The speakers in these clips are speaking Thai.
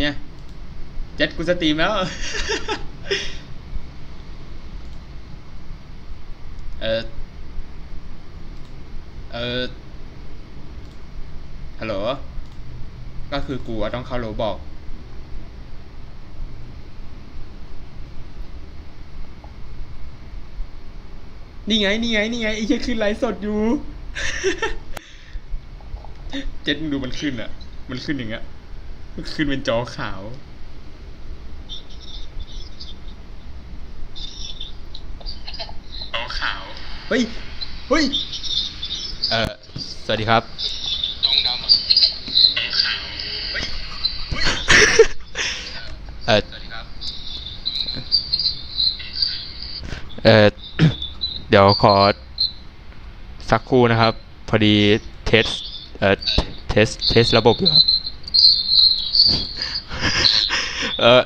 เนี่ยเจ็ดกูสตรีมแล้ว เออเออฮัลโหล ก็คือกูอะต้องเข้าโรบอก นี่ไง นี่ไง นี่ไงไอ้เหี้ยขึ้นไลฟ์สดอยู่ เจ็ดมึงดูมันขึ้นอะมันขึ้นอย่างเงี้ย ขึ้นเป็นจอขาว จอขาว เฮ้ย เฮ้ย เออสวัสดีครับดงดำอะเออสวัสดีครับ เออเดี๋ยวขอ สักครู่นะครับ พอดีเทส เอ่อ เทส เทสระบบอยู่ครับ เออ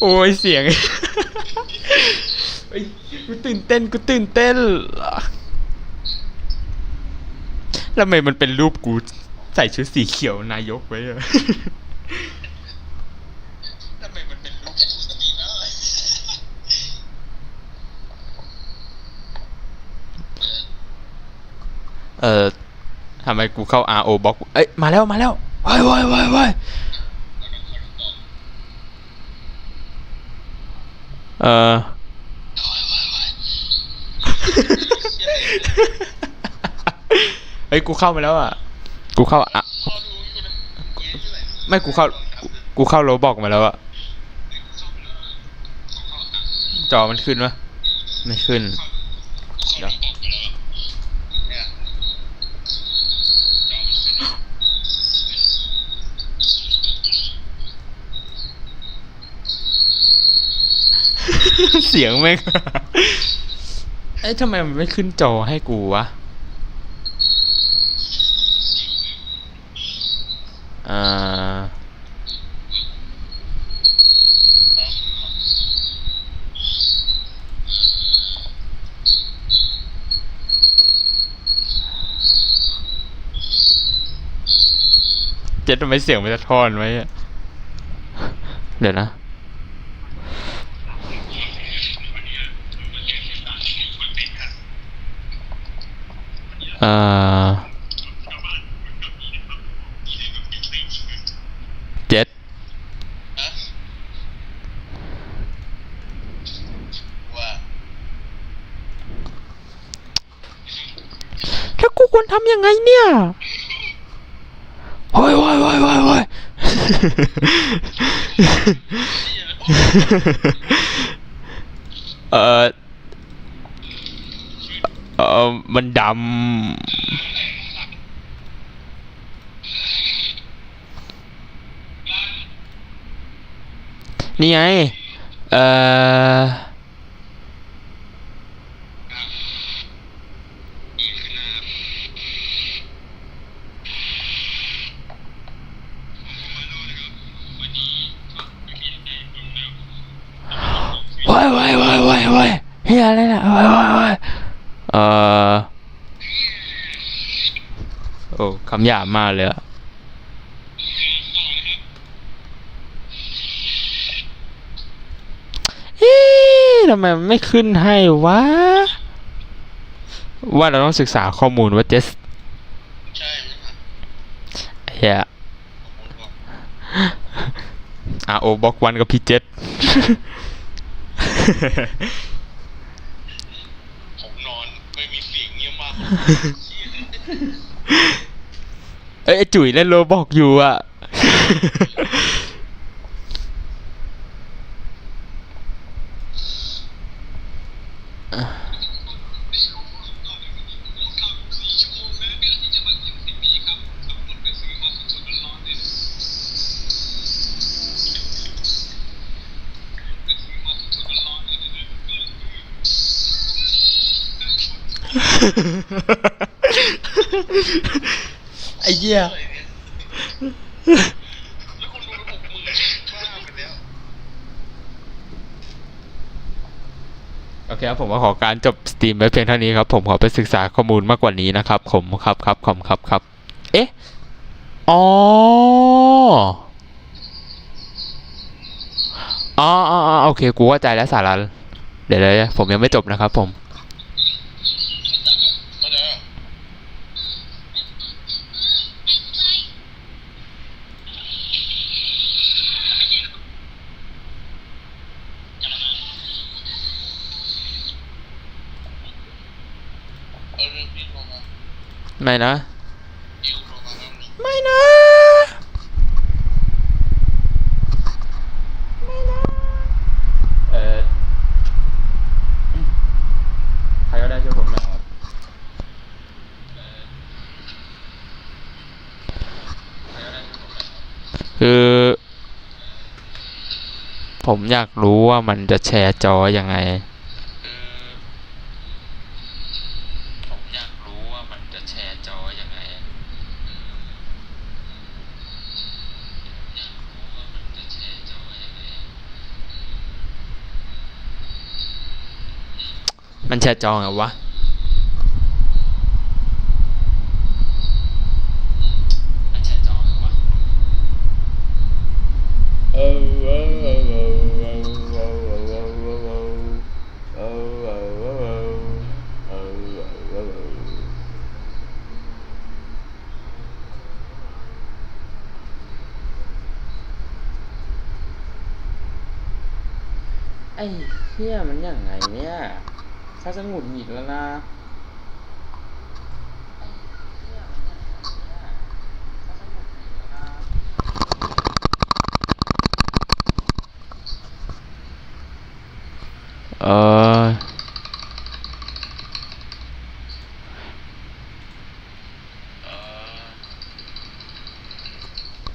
โอ้ยเสียงเฮ้กูตื่นเต้นกูตื่นเต้นแล้วทำไมมันเป็นรูปกูใส่ชุดสีเขียวนายกไว้อะ ทำไมมันเป็นรูปกูสติแล้ว เออทำไมกูเข้า RO box เอ้ย มาแล้ว มาแล้วว้ายว้ายว้ายว้ายเออเฮ้ย กูเข้ามาแล้วอะ กูเข้าอะไม่ กูเข้า กูเข้าโรบอกมาแล้วอะ จอมันขึ้นวะไม่ขึ้นเดี๋ยว เนี่ย เสียงแม่งเอ้ยทำไมมันไม่ขึ้นจอให้กูวะอ่าเจ็ดทำไมเสียงมันจะทอนไว้เดี๋ยวนะ อ่อเจ็ดฮะว่าแล้วกูควรทำยังไงเนี่ยโอ้ยโอ้ยโอ้ยโอ้ยโอ้ยเออ เออมันดำ นี่ไง เอ่อว้ายว้ายว้ายว้ายว้ยเฮียอะไรนี่ยว้ายว้ายว้าย เอ่อโอ้คำหยาบมากเลยอะเอ๊ะทำไมมันไม่ขึ้นให้วะ ว่าเราต้องศึกษาข้อมูลว่าเจสใช่ไหมครับเฮียอาโอบล็อกวันกับพี่เจษ ผมนอนไม่มีเสียง เอ้ยไอ้จุ๋ยเล่นโลบอกอยู่อะ ไอ้เหี้ยแล้วคนดูระบบมือบ้าโอเคครับผมก็ขอการจบสตรีมไว้เพียงเท่านี้ครับ ผมขอไปศึกษาข้อมูลมากกว่านี้นะครับ ผมครับครับขอบคุณครับครับ เอ๊ะอ๋ออ๋อ อ๋อโอเค กูเข้าใจแล้วสาระเดี๋ยวเดี๋ยวผมยังไม่จบนะครับผม เข้าใจป่ะเออพี่โทรมา ไม่นะดิวโทรมาแล้วนะ ไม่นะ ไม่นะ เออใครก็ได้ช่วยผมหน่อยครับคือ ผมอยากรู้ว่ามันจะแชร์จอยังไง ผมอยากรู้ว่ามันจะ แชร์จอยังไงมันแชร์จอไงวะ ไอ้เหี้ยมันยังไงเนี่ยข้าจะหงุดหงิดแล้วนะเออ